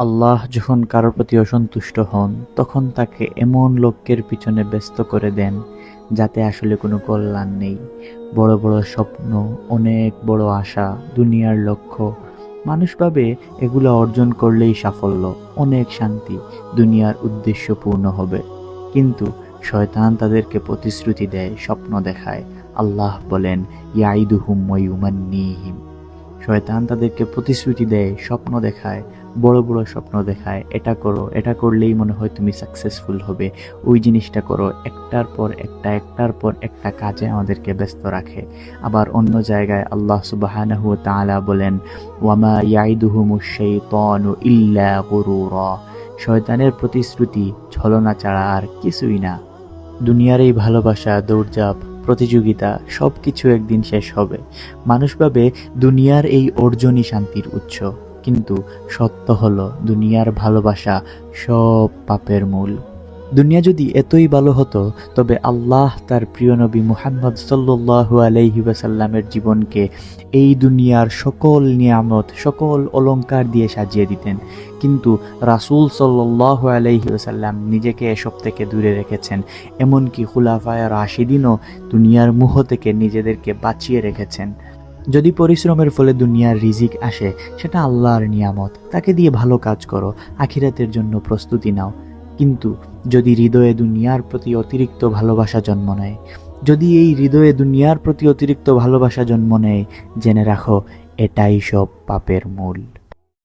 আল্লাহ যখন কারোর প্রতি অসন্তুষ্ট হন, তখন তাকে এমন লোকের পিছনে ব্যস্ত করে দেন যাতে আসলে কোনো কল্যাণ নেই। বড় বড় স্বপ্ন, অনেক বড় আশা, দুনিয়ার লক্ষ্য, মানুষ ভাবে এগুলো অর্জন করলেই সাফল্য, অনেক শান্তি, দুনিয়ার উদ্দেশ্য পূর্ণ হবে। কিন্তু শয়তান তাদেরকে প্রতিশ্রুতি দেয়, স্বপ্ন দেখায়। আল্লাহ বলেন ইয়াইদুহুম ওয়ুমান্নিহিম শয়তান তাদেরকে প্রতিশ্রুতি দেয়, স্বপ্ন দেখায়, বড় বড় স্বপ্ন দেখায়, এটা করো, এটা করলেই মনে হয় তুমি সাকসেসফুল হবে। ওই জিনিসটা করো, একটার পর একটা, একটার পর একটা কাজে আমাদেরকে ব্যস্ত রাখে। আবার অন্য জায়গায় আল্লাহ তাআলা বলেন, ওয়ামা ইয়াইদুহুমুশ শাইতানু ইল্লা গুরুরা। শয়তানের প্রতিশ্রুতি, ছলনা ছাড়া আর কিছুই না। দুনিয়ার এই ভালোবাসা, দৌড়ঝাঁপ প্রতিযোগিতা সব কিছু একদিন শেষ হবে। মানুষ ভাবে দুনিয়ার এই অর্জনই শান্তির উৎস। কিন্তু সত্য হলো, দুনিয়ার ভালোবাসা সব পাপের মূল। দুনিয়া যদি এতই ভালো হতো, তবে আল্লাহ তার প্রিয় নবী মুহাম্মদ সাল্লু ওয়াসাল্লামের জীবনকে এই দুনিয়ার সকল নিয়ামত, সকল অলঙ্কার দিয়ে সাজিয়ে দিতেন। কিন্তু রাসূল সাল্লাহ আলাইহি ওয়াসাল্লাম নিজেকে এসব থেকে দূরে রেখেছেন। এমনকি খুলাফায় রাশিদিনও দুনিয়ার মুহ থেকে নিজেদেরকে বাঁচিয়ে রেখেছেন। যদি পরিশ্রমের ফলে দুনিয়ার রিজিক আসে, সেটা আল্লাহর নিয়ামত। তাকে দিয়ে ভালো কাজ করো, আখিরাতের জন্য প্রস্তুতি নাও। কিন্তু যদি হৃদয়ে দুনিয়ার প্রতি অতিরিক্ত ভালোবাসা জন্ম নেয়, যদি এই হৃদয়ে দুনিয়ার প্রতি অতিরিক্ত ভালোবাসা জন্ম নেয়, জেনে রাখো, এটাই সব পাপের মূল।